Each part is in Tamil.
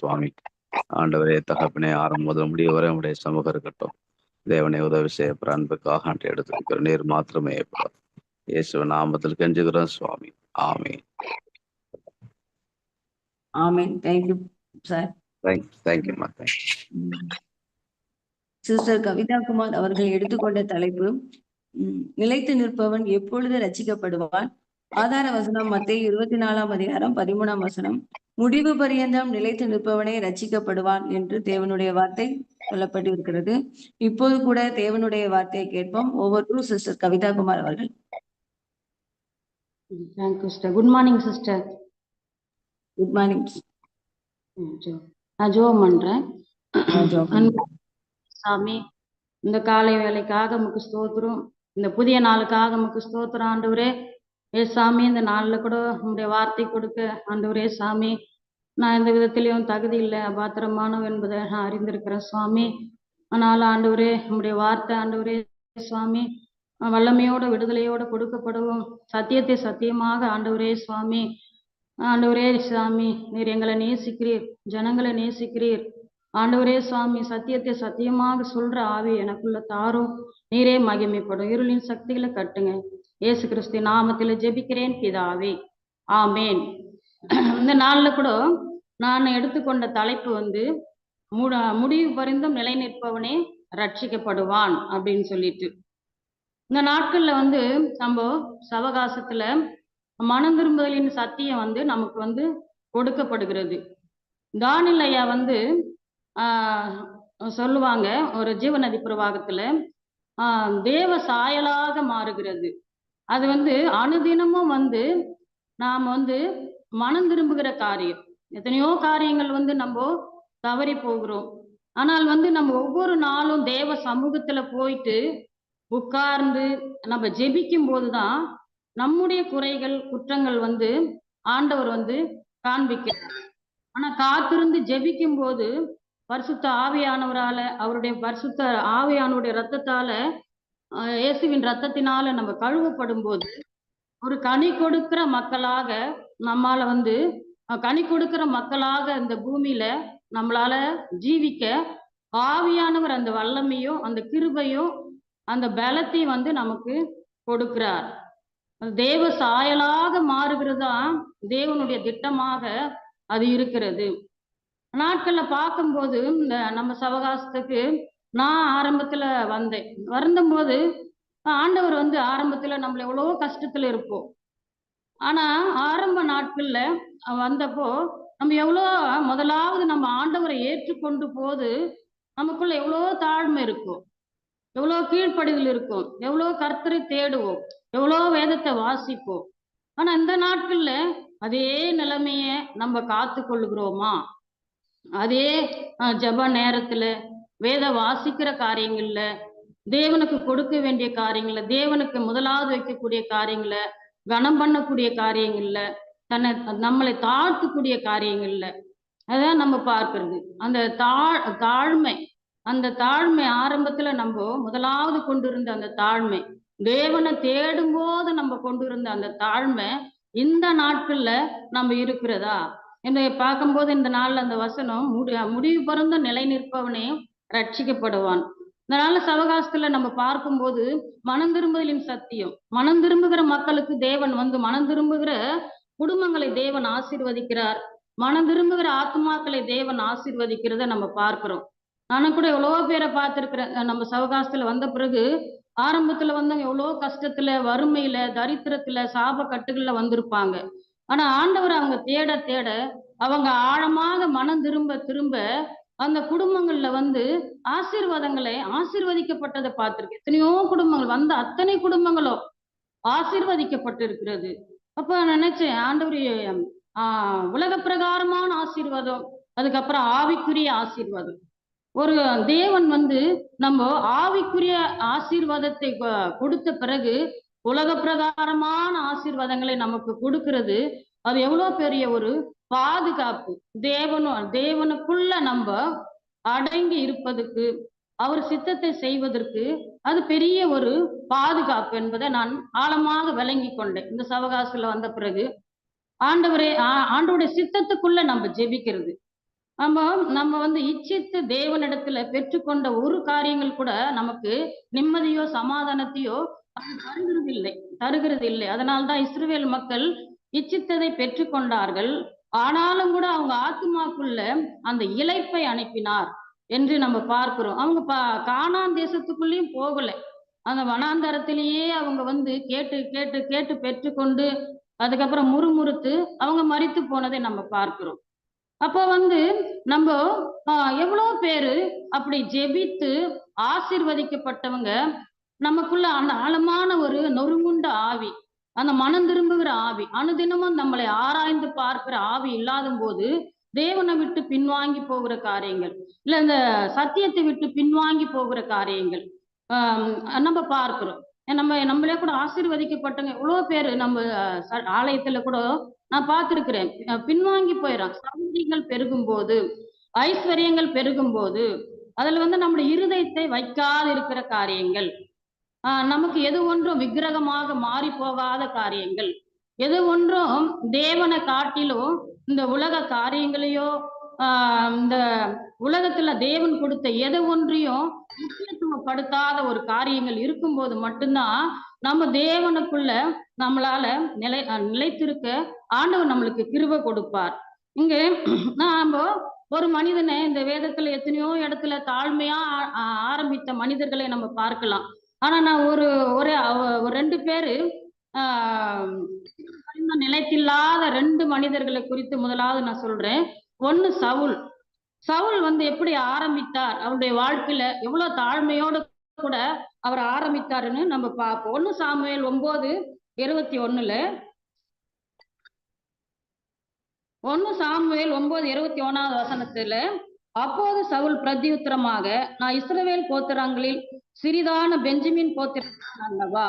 சுவாமி. ஆண்டவரே தகப்பனே ஆரம்பம் முதல் முடிய வரை உடைய சமூகம் இருக்கட்டும். தேவனை உதவி செய்ய அன்புக்காக ஆண்டு எடுத்துக்கிற நீர் மாத்திரமே. இயேசுவ நாமத்தில் கெஞ்சுகிறோம் சுவாமி. ஆமே ஆமென். தேங்க்யூ சார் தேங்க் தேங்க்யூம்மா தேங்க் சிஸ்டர் கவிதா குமார் அவர்கள் எடுத்துக்கொண்ட தலைப்பு நிலைத்து நிற்பவன் எப்பொழுது ரட்சிக்கப்படுவான்? ஆதார வசனம் மத்திய இருபத்தி நாலாம் அதிகாரம் பதிமூணாம் வசனம். முடிவு பரியந்தம் நிலைத்து நிற்பவனே ரட்சிக்கப்படுவான் என்று தேவனுடைய வார்த்தை சொல்லப்பட்டு இருக்கிறது இப்போது கூட தேவனுடைய வார்த்தையை கேட்போம். ஒவ்வொரு சிஸ்டர் கவிதா குமார் அவர்கள் thank you sister good morning sister good morning நான் ஜோம் பண்றேன். சாமி இந்த காலை வேலைக்காக முக்கு ஸ்தோத்திரம் இந்த புதிய நாளுக்காக முக்கு ஸ்தோத்திரம் ஆண்டவரே. ஏ சாமி இந்த நாளில் கூட உங்களுடைய வார்த்தை கொடுக்க ஆண்டவரே சாமி நான் எந்த விதத்திலையும் தகுதி இல்லை அபாத்திரமானவ என்பதை நான் அறிந்திருக்கிறேன் சுவாமி. ஆனால் ஆண்டவரே உங்களுடைய வார்த்தை ஆண்டவரே சுவாமி வல்லமையோட விடுதலையோட கொடுக்கப்படவும் சத்தியத்தை சத்தியமாக ஆண்டவரே சுவாமி ஆண்டவரே சுவாமி நீர் எங்களை நேசிக்கிறீர் ஜனங்களை நேசிக்கிறீர். ஆண்டவரே சுவாமி சத்தியத்தை சத்தியமாக சொல்ற ஆவி எனக்குள்ள தாரும் நீரே மகிமைப்படும் இருளின் சக்திகளை கட்டுங்க. இயேசு கிறிஸ்து நாமத்துல ஜெபிக்கிறேன் பிதாவே. ஆமேன். இந்த நாள்ல கூட நான் எடுத்துக்கொண்ட தலைப்பு வந்து முட முடிவு பரிந்தும் நிலை நிற்பவனே ரட்சிக்கப்படுவான் அப்படின்னு சொல்லிட்டு. இந்த நாட்கள்ல வந்து நம்ம சவகாசத்துல மனம் திரும்புதலின் சத்தியம் வந்து நமக்கு வந்து கொடுக்கப்படுகிறது. தானில் ஐயா வந்து சொல்லுவாங்க ஒரு ஜீவநதி பிரவாகத்துல தேவ சாயலாக மாறுகிறது. அது வந்து அனுதினமும் வந்து நாம் வந்து மனம் திரும்புகிற காரியம். எத்தனையோ காரியங்கள் வந்து நம்ம தவறி போகிறோம். ஆனால் வந்து நம்ம ஒவ்வொரு நாளும் தேவ சமூகத்துல போயிட்டு உட்கார்ந்து நம்ம ஜெபிக்கும் போதுதான் நம்முடைய குறைகள் குற்றங்கள் வந்து ஆண்டவர் வந்து காண்பிக்கிறார். ஆனா காத்திருந்து ஜெபிக்கும் போது பரிசுத்த ஆவியானவரால அவருடைய பரிசுத்த ஆவியானவருடைய ரத்தத்தால இயேசுவின் ரத்தத்தினால நம்ம கழுவப்படும் போது ஒரு கனி கொடுக்கிற மக்களாக நம்மால வந்து கனி கொடுக்கிற மக்களாக இந்த பூமியில நம்மளால ஜீவிக்க ஆவியானவர் அந்த வல்லமையும் அந்த கிருபையும் அந்த பலத்தையும் வந்து நமக்கு கொடுக்கிறார். தேவ சாயலாக மாறுகிறதா தேவனுடைய திட்டமாக அது இருக்கிறது. நாட்கள்ல பார்க்கும்போது இந்த நம்ம சவகாசத்துக்கு நான் ஆரம்பத்துல வந்தேன். வருந்தபோது ஆண்டவர் வந்து ஆரம்பத்துல நம்மள எவ்வளவோ கஷ்டத்துல இருப்போம். ஆனா ஆரம்ப நாட்கள்ல வந்தப்போ நம்ம எவ்வளோ முதலாவது நம்ம ஆண்டவரை ஏற்றுக்கொண்டு போது நமக்குள்ள எவ்வளோ தாழ்மை இருக்கும். எவ்வளோ கீழ்ப்படிதல் இருக்கும். எவ்வளோ கர்த்தரை தேடுவோம். எவ்வளோ வேதத்தை வாசிப்போம். ஆனா இந்த நாட்கள்ல அதே நிலைமைய நம்ம காத்து கொள்ளுகிறோமா அதே ஜப நேரத்துல வேத வாசிக்கிற காரியங்கள்ல தேவனுக்கு கொடுக்க வேண்டிய காரியங்கள்ல தேவனுக்கு முதலாவது வைக்கக்கூடிய காரியங்கள்ல கனம் பண்ணக்கூடிய காரியங்கள்ல தன்னை நம்மளை தாழ்த்தக்கூடிய காரியங்கள்ல அதான் நம்ம பார்க்கறது. அந்த தாழ் தாழ்மை அந்த தாழ்மை ஆரம்பத்துல நம்ம முதலாவது கொண்டிருந்த அந்த தாழ்மை தேவனை தேடும் போது நம்ம கொண்டிருந்த அந்த தாழ்மை இந்த நாட்கள்ல நம்ம இருக்கிறதா? என்னை பார்க்கும்போது இந்த நாள்ல அந்த வசனம் முடி முடிவு பிறந்த நிலை நிற்பவனே ரட்சிக்கப்படுவான். அதனால சவகாசத்துல நம்ம பார்க்கும்போது மனம் திரும்புதலின் சத்தியம். மனம் திரும்புகிற மக்களுக்கு தேவன் வந்து மனம் திரும்புகிற குடும்பங்களை தேவன் ஆசிர்வதிக்கிறார். மனம் திரும்புகிற ஆத்மாக்களை தேவன் ஆசிர்வதிக்கிறத நம்ம பார்க்கிறோம். நானும் கூட எவ்வளவோ பேரை பார்த்திருக்கிறேன். நம்ம சவகாசத்துல வந்த பிறகு ஆரம்பத்துல வந்தவங்க எவ்வளோ கஷ்டத்துல வறுமையில தரித்திரத்துல சாப கட்டுகள்ல வந்திருப்பாங்க. ஆனா ஆண்டவர் அவங்க தேட தேட அவங்க ஆழமாக மனம் திரும்ப திரும்ப அந்த குடும்பங்கள்ல வந்து ஆசீர்வாதங்களை ஆசீர்வதிக்கப்பட்டதை பார்த்திருக்கேன். எத்தனையோ குடும்பங்கள் வந்த அத்தனை குடும்பங்களும் ஆசீர்வதிக்கப்பட்டிருக்கிறது. அப்ப நினைச்சேன் ஆண்டவர் ஆஹ் உலக பிரகாரமான ஆசீர்வாதம் அதுக்கப்புறம் ஆவிக்குரிய ஆசீர்வாதம். ஒரு தேவன் வந்து நம்ம ஆவிக்குரிய ஆசீர்வாதத்தை கொடுத்த பிறகு உலக பிரகாரமான ஆசீர்வாதங்களை நமக்கு கொடுக்கிறது. அது எவ்வளவு பெரிய ஒரு பாதுகாப்பு? தேவனும் தேவனுக்குள்ள நம்ம அடங்கி இருப்பதற்கு அவர் சித்தத்தை செய்வதற்கு அது பெரிய ஒரு பாதுகாப்பு என்பதை நான் ஆழமாக விளங்கி கொண்டேன். இந்த சவகாசத்துல வந்த பிறகு ஆண்டவரே ஆ- ஆண்டவருடைய சித்தத்துக்குள்ள நம்ம ஜெபிக்கிறது. நம்ம நம்ம வந்து இச்சித்து தேவனிடத்துல பெற்றுக்கொண்ட ஒரு காரியங்கள் கூட நமக்கு நிம்மதியோ சமாதானத்தையோ அது தருகிறது இல்லை தருகிறது இல்லை அதனால்தான் இஸ்ரேல் மக்கள் இச்சித்ததை பெற்றுக்கொண்டார்கள் ஆனாலும் கூட அவங்க ஆத்மாக்குள்ள அந்த இழைப்பை அனுப்பினார் என்று நம்ம பார்க்கிறோம். அவங்க பா கானான் தேசத்துக்குள்ளேயும் போகல. அந்த வனாந்தரத்திலேயே அவங்க வந்து கேட்டு கேட்டு கேட்டு பெற்றுக்கொண்டு அதுக்கப்புறம் முறுமுறுத்து அவங்க மறித்து போனதை நம்ம பார்க்கிறோம். அப்போ வந்து நம்ம எவ்வளோ எவ்வளவு பேரு அப்படி ஜெபித்து ஆசிர்வதிக்கப்பட்டவங்க? நமக்குள்ள அந்த ஆழமான ஒரு நொறுங்குண்ட ஆவி. அந்த மனம் திரும்புகிற ஆவி. அனுதினமும் நம்மளை ஆராய்ந்து பார்க்கிற ஆவி இல்லாத போது தேவனை விட்டு பின்வாங்கி போகிற காரியங்கள் இல்ல இந்த சத்தியத்தை விட்டு பின்வாங்கி போகிற காரியங்கள் ஆஹ் நம்ம பார்க்கிறோம். நம்ம நம்மளே கூட ஆசீர்வதிக்கப்பட்டவங்க எவ்வளவு பேர் நம்ம ச- ஆலயத்துல கூட நான் பார்த்திருக்கிறேன். பின்வாங்கி போயிடறான் சந்ததிகள் பெருகும் போது ஐஸ்வர்யங்கள் பெருகும் போது அதுல வந்து நம்முடைய இருதயத்தை வைக்காது இருக்கிற காரியங்கள். நமக்கு எது ஒன்றும் விக்கிரகமாக மாறி போகாத காரியங்கள். எது ஒன்றும் தேவனை காட்டிலும் இந்த உலக காரியங்களையோ ஆஹ் இந்த உலகத்துல தேவன் கொடுத்த எது ஒன்றையும் முக்கியத்துவப்படுத்தாத ஒரு காரியங்கள் இருக்கும்போது மட்டும்தான் நம்ம தேவனுக்குள்ள நம்மளால நிலை நிலைத்திருக்க ஆண்டவர் நம்மளுக்கு கிருபை கொடுப்பார். இங்க நாம ஒரு மனிதனை இந்த வேதத்துல எத்தனையோ இடத்துல தாழ்மையா ஆ- ஆரம்பித்த மனிதர்களை நம்ம பார்க்கலாம். ஆனா நான் ஒரு ஒரு அவ- ஒரு ரெண்டு பேரு ஆஹ் இன்னும் நிலைத்தில்லாத ரெண்டு மனிதர்களை குறித்து முதலாவது நான் சொல்றேன். ஒண்ணு சவுல். சவுல் வந்து எப்படி ஆரம்பித்தார்? அவருடைய வாழ்க்கையில எவ்வளவு தாழ்மையோடு கூட அவர் ஆரம்பித்தாருன்னு நம்ம பார்ப்போம். ஒண்ணு சாமுவேல் ஒன்பது இருபத்தி ஒண்ணுல. ஒண்ணு சாமுவேல் ஒன்பது இருபத்தி ஒண்ணாவது வசனத்துல அப்போது சவுல் பிரதியுத்தரமாக நான் இஸ்ரவேல் கோத்திரங்களில் சிறிதான பெஞ்சமின் கோத்திரத்தான் அல்லவா?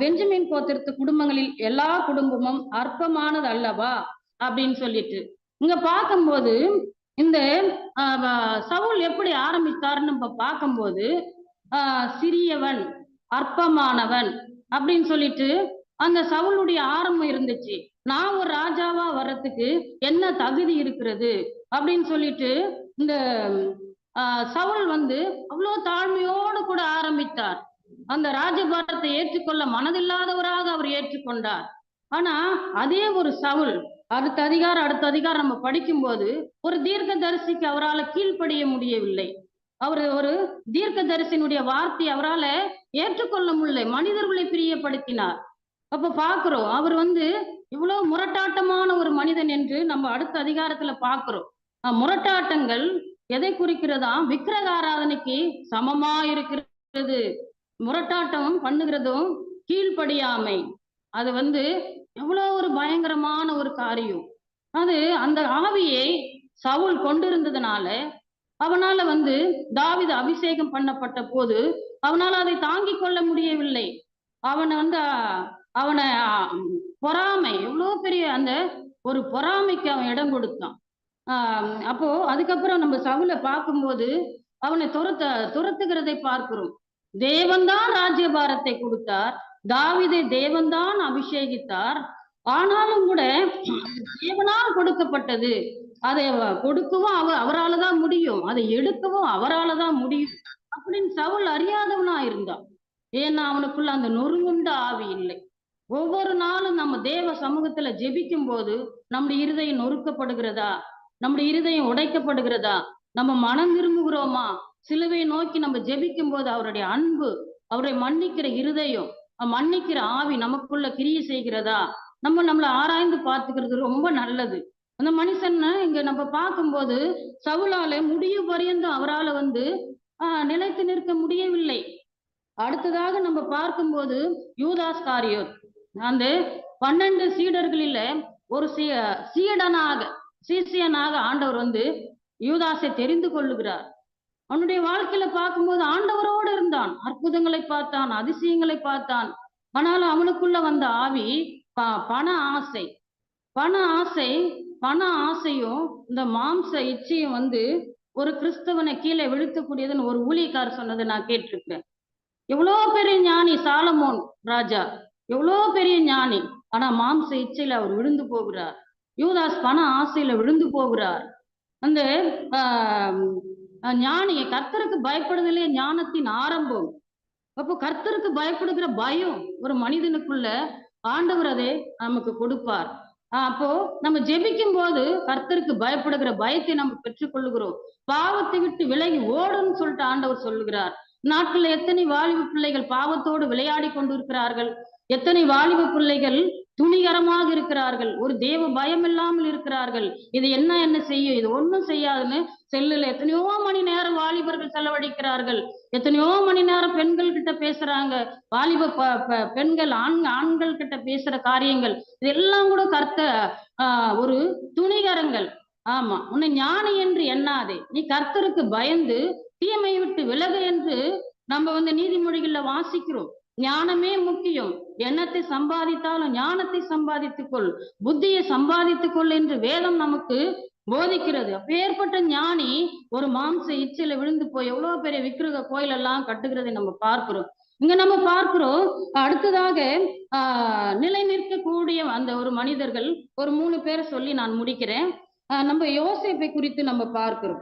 பெஞ்சமின் கோத்திரத்து குடும்பங்களில் எல்லா குடும்பமும் அற்பமானது அல்லவா? அப்படின்னு சொல்லிட்டு. இங்க பார்க்கும்போது இந்த சவுல் எப்படி ஆரம்பித்தாருன்னு நம்ம பார்க்கும்போது சிறியவன் அற்பமானவன் அப்படின்னு சொல்லிட்டு அந்த சவுளுடைய ஆரம்பம் இருந்துச்சு. நான் ஒரு ராஜாவா வர்றதுக்கு என்ன தகுதி இருக்கிறது? அப்படின்னு சொல்லிட்டு இந்த ஆஹ் சவுல் வந்து அவ்வளோ தாழ்மையோடு கூட ஆரம்பித்தார். அந்த ராஜபாரத்தை ஏற்றுக்கொள்ள மனதில்லாதவராக அவர் ஏற்றுக்கொண்டார். ஆனா அதே ஒரு சவுல் அடுத்த அதிகாரம் அடுத்த அதிகாரம் நம்ம படிக்கும்போது ஒரு தீர்க்க தரிசிக்கு அவரால் கீழ்ப்படிய முடியவில்லை. அவர் ஒரு தீர்க்க தீர்க்கதரிசியினுடைய வார்த்தை அவரால ஏற்றுக்கொள்ள முடியல. மனிதர்களை பிரியப்படுத்தினார். அப்ப பாக்குறோம் அவர் வந்து இவ்வளவு முரட்டாட்டமான ஒரு மனிதன் என்று நம்ம அடுத்த அதிகாரத்துல பாக்குறோம் முரட்டாட்டங்கள் எதை குறிக்கிறதா? விக்கிரக ஆராதனைக்கு சமமா இருக்கிறது முரட்டாட்டம் பண்ணுகிறதும் கீழ்ப்படியாமை. அது வந்து எவ்வளவு ஒரு பயங்கரமான ஒரு காரியம். அது அந்த ஆவியை சவுல் கொண்டிருந்ததுனால அவனால வந்து தாவித அபிஷேகம் பண்ணப்பட்ட போது அவனால் அதை தாங்கிக் கொள்ள முடியவில்லை. அவனை வந்து அவனை பொறாமை. எவ்வளோ பெரிய அந்த ஒரு பொறாமைக்கு அவன் இடம் கொடுத்தான். ஆஹ் அப்போ அதுக்கப்புறம் நம்ம சவுல பார்க்கும்போது அவனை துரத்த துரத்துகிறதை பார்க்கிறோம். தேவன்தான் ராஜ்யபாரத்தை கொடுத்தார். தாவிதை தேவன்தான் அபிஷேகித்தார். ஆனாலும் கூட தேவனால் கொடுக்கப்பட்டது. அதை கொடுக்கவும் அவ அவரால தான் முடியும். அதை எடுக்கவும் அவரால தான் முடியும். அப்படின்னு சவுல் அறியாதவனா இருந்தான். ஏன்னா அவனுக்குள்ள அந்த நொறுங்குண்ட ஆவி இல்லை. ஒவ்வொரு நாளும் நம்ம தேவ சமூகத்துல ஜெபிக்கும் போது நம்முடைய இருதயம் நொறுக்கப்படுகிறதா? நம்முடைய இருதயம் உடைக்கப்படுகிறதா? நம்ம மனம் திரும்புகிறோமா சிலுவை நோக்கி நம்ம ஜெபிக்கும் போது அவருடைய அன்பு அவரை மன்னிக்கிற இருதயம் மன்னிக்கிற ஆவி நமக்குள்ள கிரியை செய்கிறதா? நம்ம நம்மளை ஆராய்ந்து பார்த்துக்கிறது ரொம்ப நல்லது. அந்த மனுஷன் இங்க நம்ம பார்க்கும்போது சவுலால முடிய பரியந்தம் அவரால வந்து ஆஹ் நிலைத்து நிற்க முடியவில்லை. அடுத்ததாக நம்ம பார்க்கும்போது யூதாஸ் காரியோர் அந்த பன்னெண்டு சீடர்களில ஒரு சீ சீடனாக சீசியனாக ஆண்டவர் வந்து யூதாசை தெரிந்து கொள்ளுகிறார். அவனுடைய வாழ்க்கையில பார்க்கும்போது ஆண்டவரோடு இருந்தான். அற்புதங்களை பார்த்தான் அதிசயங்களை பார்த்தான். ஆனால் அவனுக்குள்ள வந்த ஆவி ப- பண ஆசை. பண ஆசை பண ஆசையும் இந்த மாம்ச இச்சையும் வந்து ஒரு கிறிஸ்தவனை கீழே விழுத்தக்கூடியதுன்னு ஒரு ஊழியக்காரர் சொன்னதை நான் கேட்டிருக்கிறேன். எவ்வளோ பெரிய ஞானி சாலமோன் ராஜா. எவ்வளோ பெரிய ஞானி. ஆனா மாம்ச இச்சையில அவர் விழுந்து போகிறார். யூதாஸ் பண ஆசையில விழுந்து போகிறார். அந்த ஆஹ் ஞானியை கர்த்தருக்கு பயப்படுதலே ஞானத்தின் ஆரம்பம். அப்போ கர்த்தருக்கு பயப்படுகிற பயம் ஒரு மனிதனுக்குள்ள ஆண்டவர் அதை நமக்கு கொடுப்பார். அப்போ நம்ம ஜெபிக்கும் போது கர்த்தருக்கு பயப்படுகிற பயத்தை நம்ம பெற்றுக்கொள்ளுகிறோம். பாவத்தை விட்டு விலகி ஓடுன்னு சொல்லிட்டு ஆண்டவர் சொல்லுகிறார். நாட்கள்ல எத்தனை வாலிப பிள்ளைகள் பாவத்தோடு விளையாடி கொண்டிருக்கிறார்கள். எத்தனை வாலிப பிள்ளைகள் துணிகரமாக இருக்கிறார்கள் ஒரு தேவ பயம் இல்லாமல் இருக்கிறார்கள். இது என்ன என்ன செய்யும்? இது ஒன்றும் செய்யாதுன்னு செல்லுல எத்தனையோ மணி நேரம் வாலிபர்கள் செலவழிக்கிறார்கள். எத்தனையோ மணி நேரம் பெண்கள் கிட்ட பேசுறாங்க. வாலிப ப- பெண்கள் ஆண் ஆண்கள் கிட்ட பேசுற காரியங்கள். இதெல்லாம் கூட கர்த்த ஆஹ் ஒரு துணிகரங்கள். ஆமா உன்னை ஞானி என்று எண்ணாதே. நீ கர்த்தருக்கு பயந்து தீமை விட்டு விலக என்று நம்ம வந்து நீதிமொழிகள்ல வாசிக்கிறோம். ஞானமே முக்கியம். எண்ணத்தை சம்பாதித்தாலும் ஞானத்தை சம்பாதித்துக் கொள் புத்தியை சம்பாதித்துக் கொள் என்று வேதம் நமக்கு போதிக்கிறது. அப்பேற்பட்ட ஞானி ஒரு மாம்ச இச்சையில விழுந்து போய் எவ்வளவு பெரிய விக்கிரக கோயில் எல்லாம் கட்டுகிறதை நம்ம பார்க்கிறோம். இங்க நம்ம பார்க்கிறோம் அடுத்ததாக ஆஹ் நிலை நிற்கக்கூடிய அந்த ஒரு மனிதர்கள் ஒரு மூணு பேரை சொல்லி நான் முடிக்கிறேன். ஆஹ் நம்ம யோசேப்பை குறித்து நம்ம பார்க்கிறோம்.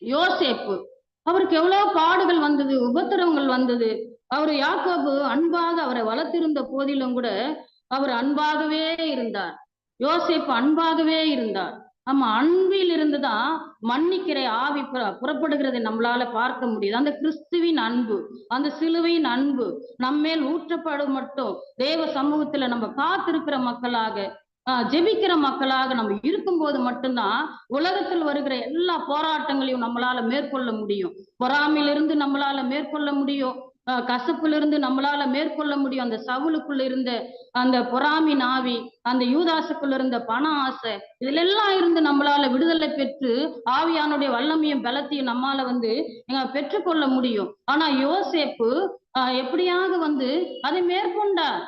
யோசேப்பு அவருக்கு எவ்வளவு பாடுகள் வந்தது உபத்திரவங்கள் வந்தது. அவர் யாக்கோபு அன்பாக அவரை வளர்த்திருந்த போதிலும் கூட அவர் அன்பாகவே இருந்தார். யோசிப்பு அன்பாகவே இருந்தார். ஆமா அன்பில் இருந்துதான் மன்னிக்கிற ஆவி புற- புறப்படுகிறதை நம்மளால பார்க்க முடியுது. அந்த கிறிஸ்துவின் அன்பு அந்த சிலுவையின் அன்பு நம்மேல் ஊற்றப்படும் மட்டும் தேவ சமூகத்துல நம்ம காத்திருக்கிற மக்களாக ஆஹ் ஜெபிக்கிற மக்களாக நம்ம இருக்கும்போது மட்டும்தான் உலகத்தில் வருகிற எல்லா போராட்டங்களையும் நம்மளால மேற்கொள்ள முடியும். பொறாமையிலிருந்து நம்மளால மேற்கொள்ள முடியும். கசப்புல கசப்பிலிருந்து நம்மளால மேற்கொள்ள முடியும். அந்த சவுலுக்குள்ள இருந்த அந்த பொறாமி நாவி அந்த யூதாசுக்குள்ள இருந்த பண ஆசை இதுல எல்லாம் இருந்து நம்மளால விடுதலை பெற்று ஆவியானுடைய வல்லமையும் பலத்தையும் நம்மால வந்து எங்க பெற்றுக்கொள்ள முடியும். ஆனா யோசேப்பு ஆஹ் எப்படியாக வந்து அதை மேற்கொண்டார்.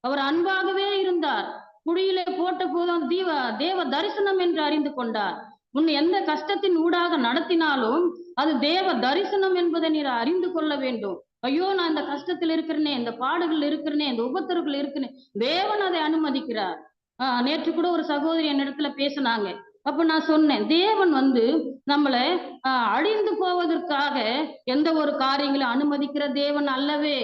அவர் அன்பாகவே இருந்தார். குழியிலே போட்ட போதும் தீவ தேவ தரிசனம் என்று அறிந்து கொண்டார். உன்னை எந்த கஷ்டத்தின் ஊடாக நடத்தினாலும் அது தேவ தரிசனம் என்பதை நீர் அறிந்து கொள்ள வேண்டும். ஐயோ நான் இந்த கஷ்டத்தில் இருக்கிறேனே இந்த பாடுகள் இருக்கிறேனே இந்த உபத்தர்கள் இருக்கிறேனே தேவன் அதை அனுமதிக்கிறார். ஆஹ் நேற்று கூட ஒரு சகோதரி என்னிடத்துல பேசினாங்க. அப்ப நான் சொன்னேன் தேவன் வந்து நம்மளை ஆஹ் அழிந்து போவதற்காக எந்த ஒரு காரியங்களும் அனுமதிக்கிற தேவன் அல்லவே.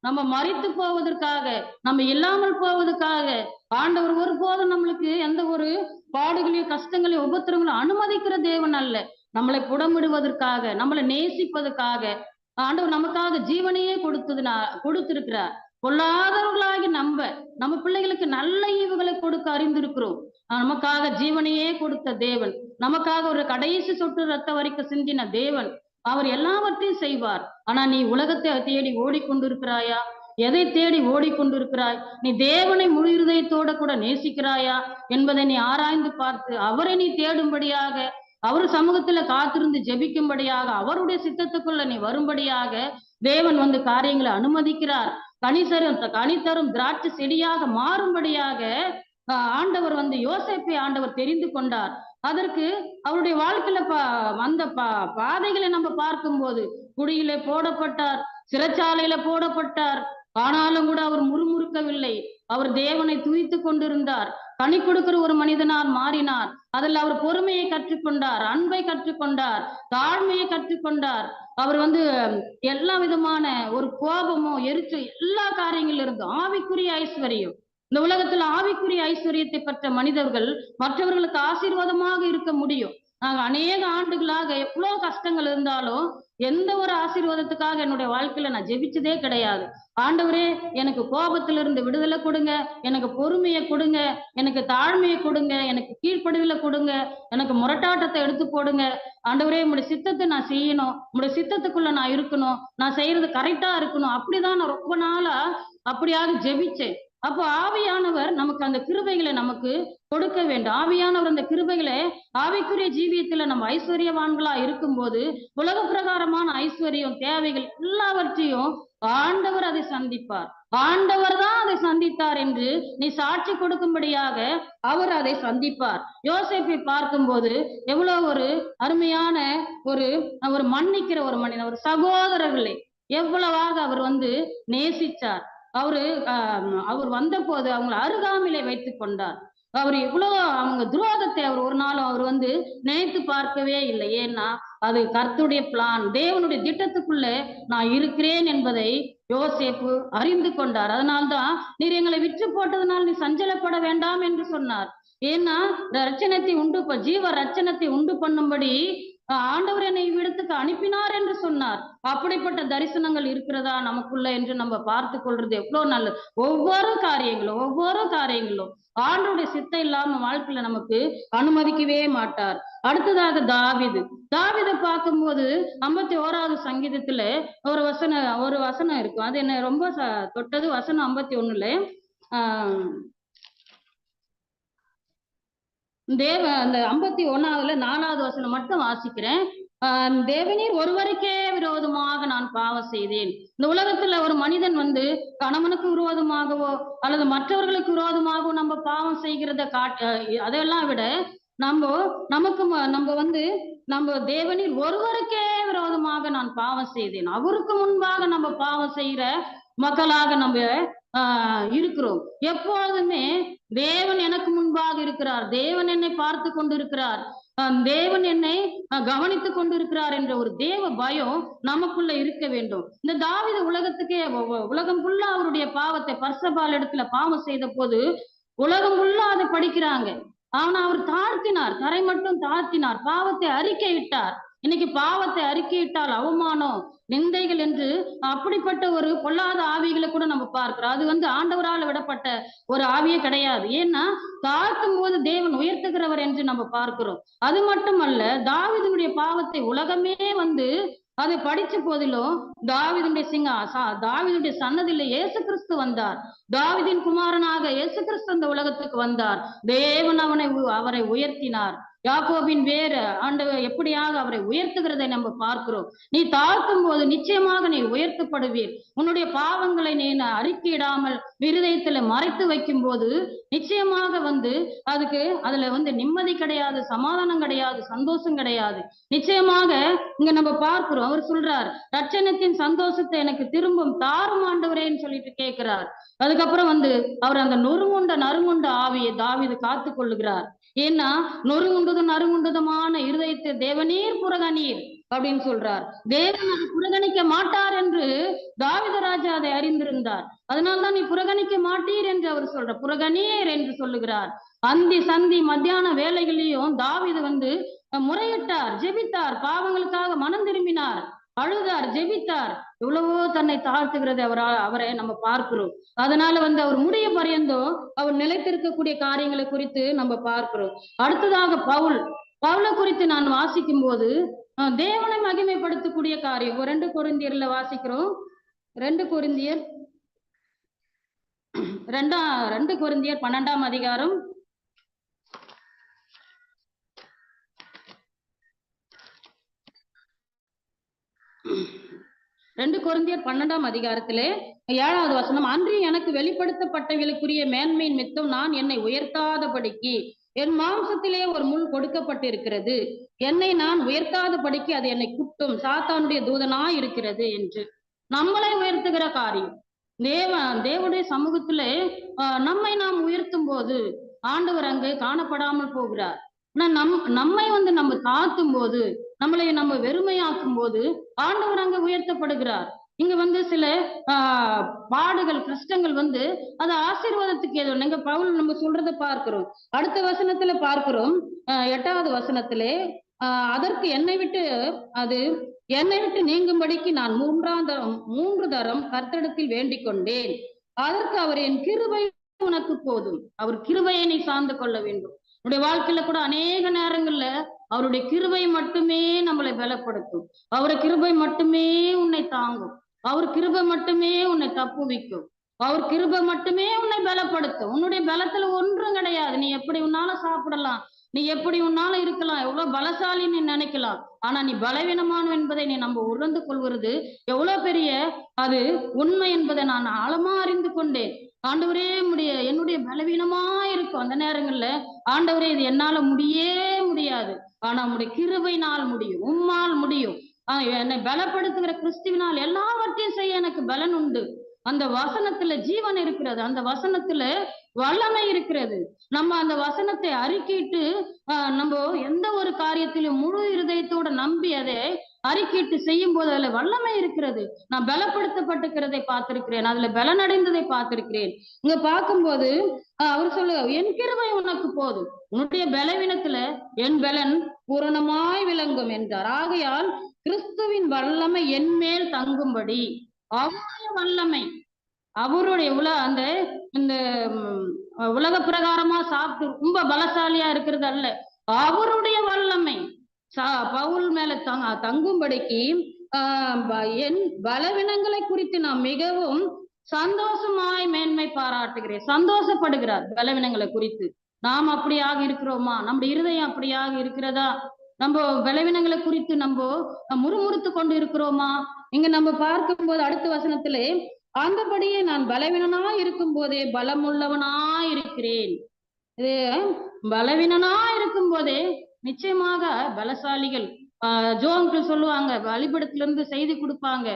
நம்ம மறித்து போவதற்காக நம்ம இல்லாமல் போவதற்காக ஆண்டவர் ஒருபோதும் நம்மளுக்கு எந்த ஒரு பாடுகளையும் கஷ்டங்களையும் உபத்திரங்களையும் அனுமதிக்கிற தேவன் அல்ல. நம்மளை புடமிடுவதற்காக நம்மளை நேசிப்பதற்காக ஆண்டவர் நமக்காக ஜீவனையே கொடுத்ததுனா கொடுத்திருக்கிறார். பொல்லாதவர்களாகி நம்ப நம்ம பிள்ளைகளுக்கு நல்ல ஈவுகளை கொடுக்க அறிந்திருக்கிறோம். நமக்காக ஜீவனையே கொடுத்த தேவன் நமக்காக ஒரு கடைசி சொட்டு ரத்த வரைக்கும் சிந்தின தேவன் அவர் எல்லாவற்றையும் செய்வார். ஆனா நீ உலகத்தை தேடி ஓடிக்கொண்டிருக்கிறாயா? எதை தேடி ஓடிக்கொண்டிருக்கிறாய்? நீ தேவனை முழு இருதயத்தோட கூட நேசிக்கிறாயா? என்பதை நீ ஆராய்ந்து பார்த்து அவரை நீ தேடும்படியாக அவர் சமூகத்துல காத்திருந்து ஜெபிக்கும்படியாக அவருடைய சித்தத்துக்குள்ள நீ வரும்படியாக தேவன் வந்து காரியங்களை அனுமதிக்கிறார். கனிசரும் கனித்தரும் திராட்சை செடியாக மாறும்படியாக ஆண்டவர் வந்து யோசேப்பை ஆண்டவர் தெரிந்து கொண்டார். அதற்கு அவருடைய வாழ்க்கையில பா வந்த பா பாதைகளை நம்ம பார்க்கும்போது குடியிலே போடப்பட்டார் சிறைச்சாலையில போடப்பட்டார். ஆனாலும் கூட அவர் முறுமுறுக்கவில்லை. அவர் தேவனை துய்த்து கொண்டிருந்தார். கனி கொடுக்கிற ஒரு மனிதனார் மாறினார். அதில் அவர் பொறுமையை கற்றுக்கொண்டார் அன்பை கற்றுக்கொண்டார் தாழ்மையை கற்றுக்கொண்டார். அவர் வந்து எல்லா விதமான ஒரு கோபமோ எரிச்சல் எல்லா காரியங்களும் இருந்தும் ஆவிக்குரிய ஐஸ்வர்யம். இந்த உலகத்துல ஆவிக்குரிய ஐஸ்வர்யத்தை பெற்ற மனிதர்கள் மற்றவர்களுக்கு ஆசீர்வாதமாக இருக்க முடியும். நாங்க அநேக ஆண்டுகளாக எவ்வளவு கஷ்டங்கள் இருந்தாலும் எந்த ஒரு ஆசீர்வாதத்துக்காக என்னுடைய வாழ்க்கையில நான் ஜெபிச்சதே கிடையாது. ஆண்டவரே எனக்கு கோபத்திலிருந்து விடுதலை கொடுங்க. எனக்கு பொறுமையை கொடுங்க. எனக்கு தாழ்மையை கொடுங்க. எனக்கு கீழ்ப்படுதலை கொடுங்க. எனக்கு முரட்டாட்டத்தை எடுத்து போடுங்க. ஆண்டவரே உங்களுடைய சித்தத்தை நான் செய்யணும். உங்களுடைய சித்தத்துக்குள்ள நான் இருக்கணும். நான் செய்யறது கரெக்டா இருக்கணும். அப்படிதான் நான் ரொம்ப நாளா அப்படியாக ஜெபிச்சேன். அப்போ ஆவியானவர் நமக்கு அந்த கிருபைகளை நமக்கு கொடுக்க வேண்டும். ஆவியானவர் அந்த கிருபைகளை ஆவிக்குரிய ஜீவியத்துல நம்ம ஐஸ்வர்யவான்களா இருக்கும்போது உலக பிரகாரமான ஐஸ்வர்யம் தேவைகள் எல்லாவற்றையும் ஆண்டவர் அதை சந்திப்பார். ஆண்டவர் தான் அதை சந்தித்தார் என்று நீ சாட்சி கொடுக்கும்படியாக அவர் அதை சந்திப்பார். யோசிப்பை பார்க்கும்போது எவ்வளவு ஒரு அருமையான ஒரு ஒரு மன்னிக்கிற ஒரு மனிதன் ஒரு சகோதரர்களை எவ்வளவாக அவர் வந்து நேசிச்சார். அவரு ஆஹ் அவர் வந்த போது அவங்களை அருகாமையிலே வைத்து கொண்டார். அவர் இவ்வளவு அவங்க துரோகத்தை அவர் ஒரு நாளும் அவர் வந்து நினைத்து பார்க்கவே இல்லை. ஏன்னா அது கர்த்துடைய பிளான் தேவனுடைய திட்டத்துக்குள்ள நான் இருக்கிறேன் என்பதை யோசேப்பு அறிந்து கொண்டார். அதனால்தான் நீர் எங்களை விற்று போட்டதனால் நீ சஞ்சலப்பட வேண்டாம் என்று சொன்னார். ஏன்னா ரச்சனத்தை உண்டு ஜீவ ரச்சனத்தை உண்டு பண்ணும்படி ஆண்டவர் என்னை இவ்விடத்துக்கு அனுப்பினார் என்று சொன்னார். அப்படிப்பட்ட தரிசனங்கள் இருக்கிறதா நமக்குள்ள என்று நம்ம பார்த்து கொள்றது எவ்வளவு நல்லது. ஒவ்வொரு காரியங்களும் ஒவ்வொரு காரியங்களும் ஆண்டோடைய சித்தம் இல்லாம வாழ்க்கையில நமக்கு அனுமதிக்கவே மாட்டார். அடுத்ததாக தாவிது. தாவிதை பார்க்கும்போது ஐம்பத்தி ஓராவது சங்கீதத்துல ஒரு வசனம் ஒரு வசனம் இருக்கும். அது என்ன ரொம்ப தொட்டது வசனம் ஐம்பத்தி ஒண்ணுல ஆஹ் தேவ அந்த ஐம்பத்தி ஒன்னாவதுல நாலாவது வசனம் மட்டும் வாசிக்கிறேன். தேவனீர் ஒருவருக்கே விரோதமாக நான் பாவம் செய்தேன். இந்த உலகத்துல ஒரு மனிதன் வந்து கணவனுக்கு விரோதமாகவோ அல்லது மற்றவர்களுக்கு விரோதமாகவோ நம்ம பாவம் செய்கிறத காட்ட அதெல்லாம் விட நம்ம நமக்கு ம- நம்ம வந்து நம்ம தேவனில் ஒருவருக்கே விரோதமாக நான் பாவம் செய்தேன். அவருக்கு முன்பாக நம்ம பாவம் செய்யற மக்களாக நம்ம ஆஹ் இருக்கிறோம். எப்பொழுதுமே தேவன் எனக்கு முன்பாக இருக்கிறார். தேவன் என்னை பார்த்து கொண்டிருக்கிறார். தேவன் என்னை கவனித்துக் கொண்டிருக்கிறார் என்ற ஒரு தேவ பயம் நமக்குள்ள இருக்க வேண்டும். இந்த தாவித உலகத்துக்கே உலகம் ஃபுல்லா அவருடைய பாவத்தை பர்சபால் இடத்துல பாவம் செய்த போது உலகம் ஃபுல்லா அதை படிக்கிறாங்க. ஆனா அவர் தாழ்த்தினார். தரை மட்டும் தாழ்த்தினார். பாவத்தை அறிக்கையிட்டார் இன்னைக்கு பாவத்தை அறிக்கையிட்டால் அவமானம் நிந்தைகள் என்று அப்படிப்பட்ட ஒரு பொல்லாத ஆவிகளை கூட நம்ம பார்க்கிறோம். அது வந்து ஆண்டவரால் விடப்பட்ட ஒரு ஆவியே கிடையாது. ஏன்னா தாழ்த்தும் போது தேவன் உயர்த்துகிறவர் என்று நம்ம பார்க்கிறோம். அது மட்டுமல்ல தாவிதனுடைய பாவத்தை உலகமே வந்து அதை படிச்ச போதிலும் தாவிதனுடைய சிங்க சா- சன்னதியில இயேசு கிறிஸ்து வந்தார். தாவிதின் குமாரனாக இயேசு கிறிஸ்து அந்த உலகத்துக்கு வந்தார். தேவன் அவனை உ- அவரை உயர்த்தினார். யாக்கோபின் வேறு ஆண்டவர் எப்படியாக அவரை உயர்த்துகிறதை நம்ம பார்க்கிறோம். நீ தாழ்த்தும் போது நிச்சயமாக நீ உயர்த்தப்படுவீர். உன்னுடைய பாவங்களை நீ அறிக்கையிடாமல் விருதயத்துல மறைத்து வைக்கும் போது நிச்சயமாக வந்து அதுக்கு அதுல வந்து நிம்மதி கிடையாது சமாதானம் கிடையாது சந்தோஷம் கிடையாது. நிச்சயமாக இங்க நம்ம பார்க்கிறோம் அவர் சொல்றார் ரட்சணத்தின் சந்தோஷத்தை எனக்கு திரும்பும் தாரும் ஆண்டவரேன்னு சொல்லிட்டு கேட்கிறார். அதுக்கப்புறம் வந்து அவர் அந்த நொறுங்குண்ட நறுங்குண்ட ஆவியை தாவிது காத்து கொள்ளுகிறார். ஏன்னா நொறுங்குண்டதும் நறுங்குண்டதுமான இருதயத்தை தேவநீர் புறகணீர் அப்படின்னு சொல்றார். தேவன் அதை புறகணிக்க மாட்டார் என்று தாவித ராஜா அதை அறிந்திருந்தார். அதனால்தான் நீ புறகணிக்க மாட்டீர் என்று அவர் சொல்ற புறகணியர் என்று சொல்லுகிறார். அந்தி சந்தி மத்தியான வேலைகளையும் தாவிது வந்து முறையிட்டார் ஜெபித்தார் பாவங்களுக்காக மனம் திரும்பினார் அழுதார் ஜெபித்தார். எவ்வளவோ தன்னை தாழ்த்துகிறது அவரா அவரை நம்ம பார்க்கிறோம். அதனால வந்து அவர் முடிய பரியந்தோ அவர் நிலைத்திருக்கக்கூடிய காரியங்களை குறித்து நம்ம பார்க்கிறோம். அடுத்ததாக பவுல். பவுலை குறித்து நான் வாசிக்கும் போது தேவனை மகிமைப்படுத்தக்கூடிய காரியம். ரெண்டு குருந்தியர்ல வாசிக்கிறோம். ரெண்டு குருந்தியர். ரெண்டாம் ரெண்டு குருந்தியர் பன்னெண்டாம் அதிகாரம். ரெண்டு குருந்தியர் பன்னெண்டாம் அதிகாரத்திலே ஏழாவது வசனம் அன்றி எனக்கு வெளிப்படுத்தப்பட்டவர்களுக்குரிய மேன்மையின் மித்தம் நான் என்னை உயர்த்தாதபடிக்கு என் மாம்சத்திலே ஒரு முள் கொடுக்கப்பட்டிருக்கிறது. என்னை நான் உயர்த்தாதபடிக்கு அது என்னை குட்டும் சாத்தானுடைய தூதனாய் இருக்கிறது என்று. நம்மளை உயர்த்துகிற காரியம். தேவ தேவனுடைய சமூகத்திலே ஆஹ், நம்மை நாம் உயர்த்தும் போது ஆண்டவர் அங்கே காணப்படாமல் போகிறார். ஆனா நம் நம்மை வந்து நம்ம தாத்தும் போது நம்மளை நம்ம வெறுமையாக்கும் போது ஆண்டவர் அங்க உயர்த்தப்படுகிறார். இங்க வந்து சில ஆஹ் பாடுகள் கஷ்டங்கள் வந்து அது ஆசீர்வாதத்துக்கு ஏதோ நீங்க பவுல் நம்ம சொல்றத பார்க்கிறோம். அடுத்த வசனத்துல பார்க்கிறோம். ஆஹ் எட்டாவது வசனத்திலே ஆஹ் அதற்கு என்னை விட்டு அது என்னை விட்டு நீங்கும்படிக்கு நான் மூன்றாம் தரம் மூன்று தரம் கர்த்தடத்தில் வேண்டிக் கொண்டேன் அதற்கு அவர் என் கிருபை உனக்கு போதும். அவர் கிருவையை நீ சார்ந்து கொள்ள வேண்டும். உன்னுடைய வாழ்க்கையில கூட அநேக நேரங்கள்ல அவருடைய கிருபை மட்டுமே நம்மளை பலப்படுத்தும். அவருடைய கிருபை மட்டுமே உன்னை தாங்கும். அவர் கிருபை மட்டுமே உன்னை தப்புவிக்கும். அவர் கிருபை மட்டுமே உன்னை பலப்படுத்தும். உன்னுடைய பலத்துல ஒன்றும் கிடையாது. நீ எப்படி உன்னால சாப்பிடலாம்? நீ எப்படி உன்னால இருக்கலாம்? எவ்வளவு பலசாலி நீ நினைக்கலாம். ஆனா நீ பலவீனமானவன் என்பதை நீ நம்ம உணர்ந்து கொள்வது எவ்வளவு பெரிய அது உண்மை என்பதை நான் ஆழமா அறிந்து கொண்டேன். ஆண்டவரே முடிய என்னுடைய பலவீனமா இருக்கும். அந்த நேரங்கள்ல ஆண்டவரே இது என்னால முடியே முடியாது. ஆனா உடைய கிருபையினால் முடியும். உம்மால் முடியும். ஆஹ் என்னை பலப்படுத்துகிற கிறிஸ்துவினால் எல்லாவற்றையும் செய்ய எனக்கு பலன் உண்டு. அந்த வசனத்துல ஜீவன் இருக்கிறது. அந்த வசனத்துல வல்லமை இருக்கிறது. நம்ம அந்த வசனத்தை அறிக்கிட்டு ஆஹ் நம்ம எந்த ஒரு காரியத்திலும் முழு இருதயத்தோட நம்பி அதை அறிக்கிட்டு செய்யும் போது அதுல வல்லமை இருக்கிறது. நான் பலப்படுத்தப்பட்டிருக்கிறதை பார்த்திருக்கிறேன். அதுல பலனடைந்ததை பார்த்திருக்கிறேன். இங்க பார்க்கும்போது ஆஹ் அவர் சொல்லு என் கிருவை உனக்கு போதும் உன்னுடைய பலவீனத்துல என் பலன் பூரணமாய் விளங்கும் என்றார். ஆகையால் கிறிஸ்துவின் வல்லமை என் மேல் தங்கும்படி. அவருடைய வல்லமை. அவருடைய உல அந்த இந்த உலக பிரகாரமா சாப்பிட்டு ரொம்ப பலசாலியா இருக்கிறது அல்ல. அவருடைய வல்லமை. சா- பவுல் மேல தங்கும்படிக்கு ஆஹ் என் பலவினங்களை குறித்து நான் மிகவும் சந்தோஷமாய் மேன்மை பாராட்டுகிறேன். சந்தோஷப்படுகிறார் பலவினங்களை குறித்து. நாம் அப்படியாக இருக்கிறோமா? நம்முடைய இருதயம் அப்படியாக இருக்கிறதா? நம்ம பலவினங்களை குறித்து நம்ம முறுமுறுத்து கொண்டு இருக்கிறோமா? இங்க நம்ம பார்க்கும்போது அடுத்த வசனத்திலே அந்தபடியே நான் பலவீனனா இருக்கும் போதே பலமுள்ளவனா இருக்கிறேன் இது பலவீனனா இருக்கும் போதே நிச்சயமாக பலசாலிகள் ஜோ அங்கிள் சொல்லுவாங்க வழிபடத்துல இருந்து செய்தி கொடுப்பாங்க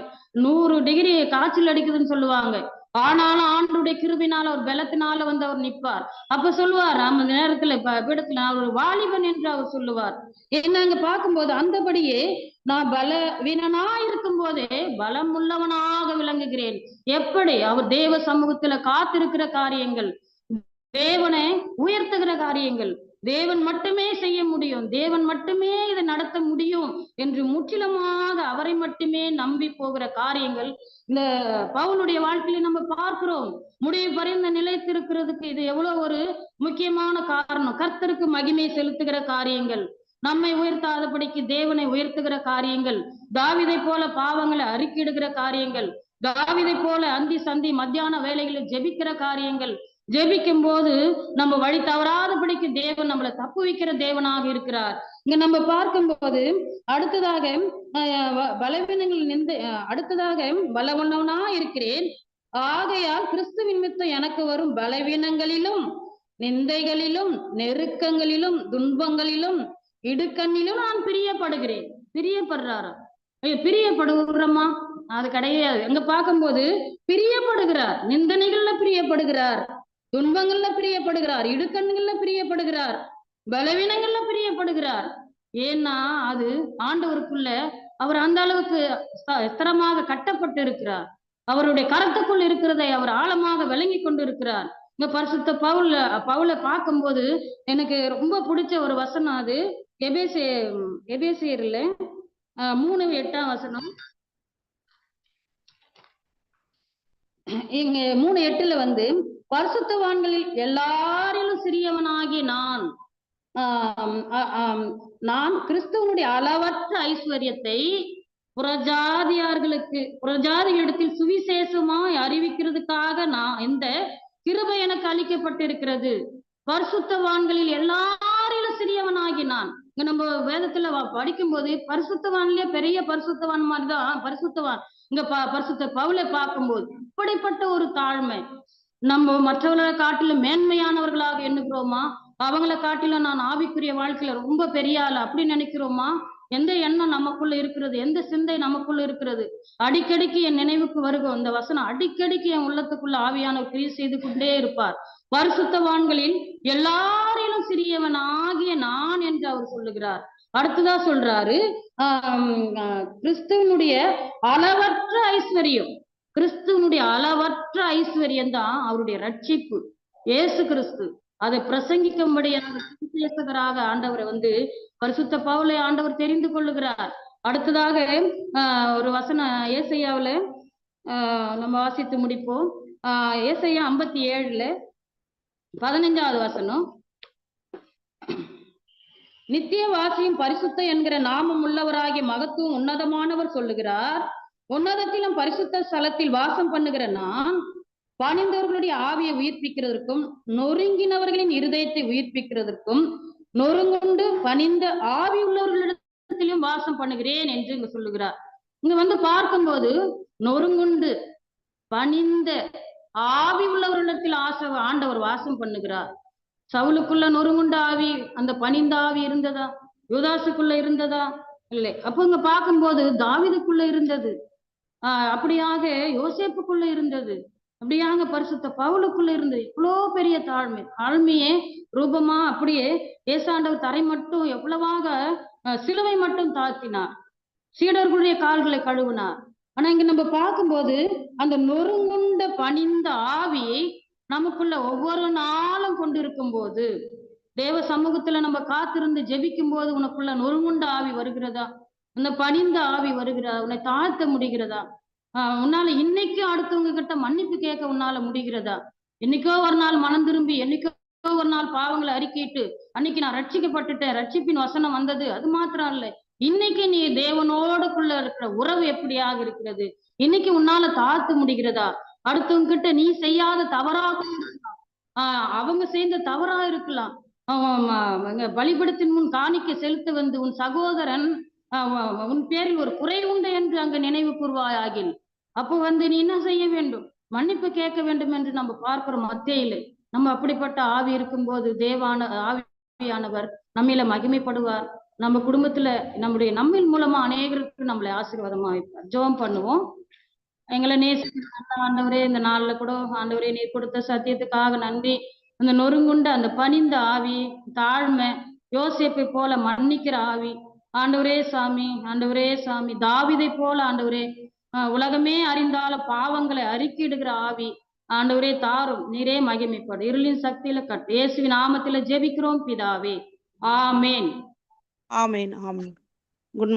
நூறு டிகிரி காய்ச்சல் அடிக்குதுன்னு சொல்லுவாங்க. ஆனாலும் ஆண்டுடைய கிருபினால ஒரு பலத்தினால வந்து அவர் நிற்பார். அப்ப சொல்லுவார் அந்த நேரத்துல ப- பீடத்துல அவர் ஒரு வாலிபன் என்று அவர் சொல்லுவார். என்ன அங்க பார்க்கும்போது அந்தபடியே நான் பல வீணனா இருக்கும் போதே பலம் உள்ளவனாக விளங்குகிறேன். எப்படி? அவர் தேவ சமூகத்துல காத்திருக்கிற காரியங்கள் தேவனை உயர்த்துகிற காரியங்கள். தேவன் மட்டுமே செய்ய முடியும். தேவன் மட்டுமே இதை நடத்த முடியும் என்று முற்றிலுமாக அவரை மட்டுமே நம்பி போகிற காரியங்கள். இந்த பவுலுடைய வாழ்க்கையில நம்ம பார்க்கிறோம். முடிவு பறிந்த நிலைத்திருக்கிறதுக்கு இது எவ்வளவு ஒரு முக்கியமான காரணம். கர்த்தருக்கு மகிமை செலுத்துகிற காரியங்கள். நம்மை உயர்த்தாதபடிக்கு தேவனை உயர்த்துகிற காரியங்கள் தாவிதை போல பாவங்களை அறிக்கிடுகிற காரியங்கள் தாவிதை போல அந்தி சந்தி மத்தியான வேலைகளில் ஜெபிக்கிற காரியங்கள். ஜெபிக்கும் போது நம்ம வழி தவறாதபடிக்கு தேவன் நம்மளை தப்பு வைக்கிற தேவனாக இருக்கிறார். இங்க நம்ம பார்க்கும்போது அடுத்ததாக பலவீனங்கள் நிந்த அடுத்ததாக பலவண்ணவனா இருக்கிறேன். ஆகையால் கிறிஸ்துவின் மித்தம் எனக்கு வரும் பலவீனங்களிலும் நிந்தைகளிலும் நெருக்கங்களிலும் துன்பங்களிலும் இடுக்கண்ணிலும் நான் பிரியப்படுகிறேன். பிரியப்படுறாரா? ஐயோ, பிரியப்படுகிறோமா அது கிடையாது. அங்க பார்க்கும்போது பிரியப்படுகிறார். நிந்தனைகள்ல பிரியப்படுகிறார். துன்பங்கள்ல பிரியப்படுகிறார். இடுக்கண்கள்ல பிரியப்படுகிறார். பலவீனங்கள்ல பிரியப்படுகிறார். ஏன்னா அது ஆண்டவருக்குள்ள அவர் அந்த அளவுக்கு ஸ்த- ஸ்திரமாக கட்டப்பட்டு இருக்கிறார் அவருடைய கரத்துக்குள் இருக்கிறதை அவர் ஆழமாக விளங்கி கொண்டு இருக்கிறார் இந்த பரிசுத்த பவுல பவுல பார்க்கும்போது எனக்கு ரொம்ப பிடிச்ச ஒரு வசனம் அது. எபேசே எபேசியர்ல மூணு எட்டாம் வசனம். இங்க மூணு எட்டுல வந்து பரிசுத்தவான்களில் எல்லாரிலும் சிறியவனாகிய நான் நான் கிறிஸ்துவனுடைய அளவற்ற ஐஸ்வர்யத்தை புறஜாதியார்களுக்கு புறஜாதிகளிடத்தில் சுவிசேஷமாய் அறிவிக்கிறதுக்காக நான் இந்த கிருபை எனக்கு அளிக்கப்பட்டிருக்கிறது. பரிசுத்தவான்களில் எல்லா நம்ம வேதத்துல படிக்கும் போது பரிசுத்தவான்லயே பெரிய பரிசுத்தவான் மாதிரிதான் பரிசுத்தவான். இங்க ப பரிசுத்த பவுலை பார்க்கும்போது இப்படிப்பட்ட ஒரு தாழ்மை. நம்ம மற்றவர்களை காட்டிலும் மேன்மையானவர்களாக எண்ணுகிறோமா? அவங்கள காட்டிலும் நான் ஆவிக்குரிய வாழ்க்கையில ரொம்ப பெரிய ஆள் அப்படி நினைக்கிறோமா? எந்த எண்ணம் நமக்குள்ள இருக்கிறது? எந்த சிந்தை நமக்குள்ள இருக்கிறது? அடிக்கடிக்கு என் நினைவுக்கு வருகும் இந்த வசனம். அடிக்கடிக்கு என் உள்ளத்துக்குள்ள ஆவியான கிரியை செய்து கொண்டே இருப்பார். பரிசுத்தவான்களில் எல்லாரிலும் சிறியவன் ஆகிய நான் என்று அவர் சொல்லுகிறார். அடுத்ததா சொல்றாரு ஆஹ் கிறிஸ்துவனுடைய அளவற்ற ஐஸ்வர்யம். கிறிஸ்துவனுடைய அளவற்ற ஐஸ்வர்யம் தான் அவருடைய ரட்சிப்பு. இயேசு கிறிஸ்து. அதை பிரசங்கிக்கும்படியாக சுவிசேஷகராக ஆண்டவரை வந்து பரிசுத்த பவுலை ஆண்டவர் தெரிந்து கொள்ளுகிறார். அடுத்ததாக ஆஹ் ஒரு வசனம் ஏசையாவில ஆஹ் நம்ம வாசித்து முடிப்போம். ஆஹ் ஏசையா ஐம்பத்தி ஏழுல பதினைஞ்சாவது வசனம். நித்திய வாசியும் பரிசுத்த என்கிற நாமம் உள்ளவராகிய மகத்துவம் உன்னதமானவர் சொல்லுகிறார். உன்னதத்திலும் பரிசுத்த ஸ்தலத்தில் வாசம் பண்ணுகிற நான் பணிந்தவர்களுடைய ஆவியை உயிர்ப்பிக்கிறதற்கும் நொறுங்கினவர்களின் இருதயத்தை உயிர்ப்பிக்கிறதற்கும் நொறுங்குண்டு பணிந்த ஆவி உள்ளவர்களிடத்திலும் வாசம் பண்ணுகிறேன் என்று இங்க சொல்லுகிறார். இங்க வந்து பார்க்கும்போது நொறுங்குண்டு பணிந்த ஆவி உள்ளவர்களிடத்தில் ஆசை ஆண்டவர் வாசம் பண்ணுகிறார். சவுலுக்குள்ள நொறுங்குண்ட ஆவி அந்த பணிந்த ஆவி இருந்ததா? யுதாசுக்குள்ள இருந்ததா? இல்லை. அப்போ இங்க பார்க்கும்போது தாவிதுக்குள்ள இருந்தது. ஆஹ் அப்படியாக யோசேப்புக்குள்ள இருந்தது. அப்படியாங்க பரிசுத்த பவுலுக்குள்ள இருந்து இவ்வளோ பெரிய தாழ்மை. தாழ்மையே ரூபமா அப்படியே ஏசாண்டவர் தரை மட்டும் எவ்வளவாக அஹ், சிலுவை மட்டும் தாழ்த்தினார் சீடர்களுடைய கால்களை கழுவினார். ஆனா இங்க நம்ம பார்க்கும்போது அந்த நொறுங்குண்ட பணிந்த ஆவி நமக்குள்ள ஒவ்வொரு நாளும் கொண்டிருக்கும் போது தேவ சமூகத்துல நம்ம காத்திருந்து ஜெபிக்கும் போது உனக்குள்ள நொறுங்குண்ட ஆவி வருகிறதா? அந்த பணிந்த ஆவி வருகிறதா? உன்னை தாழ்த்த முடிகிறதா? உன்னால இன்னைக்கு அடுத்தவங்க கிட்ட மன்னிப்பு கேட்க உன்னால முடிகிறதா? என்னைக்கோ ஒரு நாள் மனம் திரும்பி என்னைக்கோ ஒரு நாள் பாவங்களை அறிக்கையிட்டு அன்னைக்கு நான் ரட்சிக்கப்பட்டுட்டேன் ரட்சிப்பின் வசனம் வந்தது அது மாத்திரம் இல்ல. இன்னைக்கு நீ தேவனோடுக்குள்ள இருக்கிற உறவு எப்படியாக இருக்கிறது? இன்னைக்கு உன்னால தாத்து முடிகிறதா? அடுத்தவங்க கிட்ட நீ செய்யாத தவறாக இருக்கலாம். ஆஹ் அவங்க செய்த தவறா இருக்கலாம். வழிபடத்தின் முன் காணிக்க செலுத்த வந்து உன் சகோதரன் ஆஹ் உன் பேரில் ஒரு குறை உண்டு என்று அங்கு நினைவு கூர்வாயாகில். அப்போ வந்து நீ என்ன செய்ய வேண்டும்? மன்னிப்பு கேட்க வேண்டும் என்று நம்ம பார்க்கிறோம் மத்தியிலே நம்ம அப்படிப்பட்ட ஆவி இருக்கும்போது தேவான ஆவியானவர் நம்மில மகிமைப்படுவார். நம்ம குடும்பத்துல நம்முடைய நம்மின் மூலமா அநேகருக்கு நம்மளை ஆசீர்வாதமா வைப்பார். ஜோம் பண்ணுவோம். எங்களை நேசிக்கிற ஆண்டவரே இந்த நாள்ல கூட ஆண்டவரே நீர் கொடுத்த சத்தியத்துக்காக நன்றி. அந்த நொறுங்குண்ட அந்த பனிந்த ஆவி தாழ்மை யோசிப்பை போல மன்னிக்கிற ஆவி. ஆண்டவரே சாமி ஆண்டவரே சாமி தாவிதை போல ஆண்டவரே உலகமே அறிந்தால பாவங்களை அறிக்கிடுகிற ஆவி. ஆண்டவரே தாரும் நீரே மகிமைப்படு. இருளின் சக்தியில கட்டு இயேசுவின் நாமத்தில ஜெபிக்கிறோம் பிதாவே. ஆமேன். ஆமேன் ஆமேன். குட்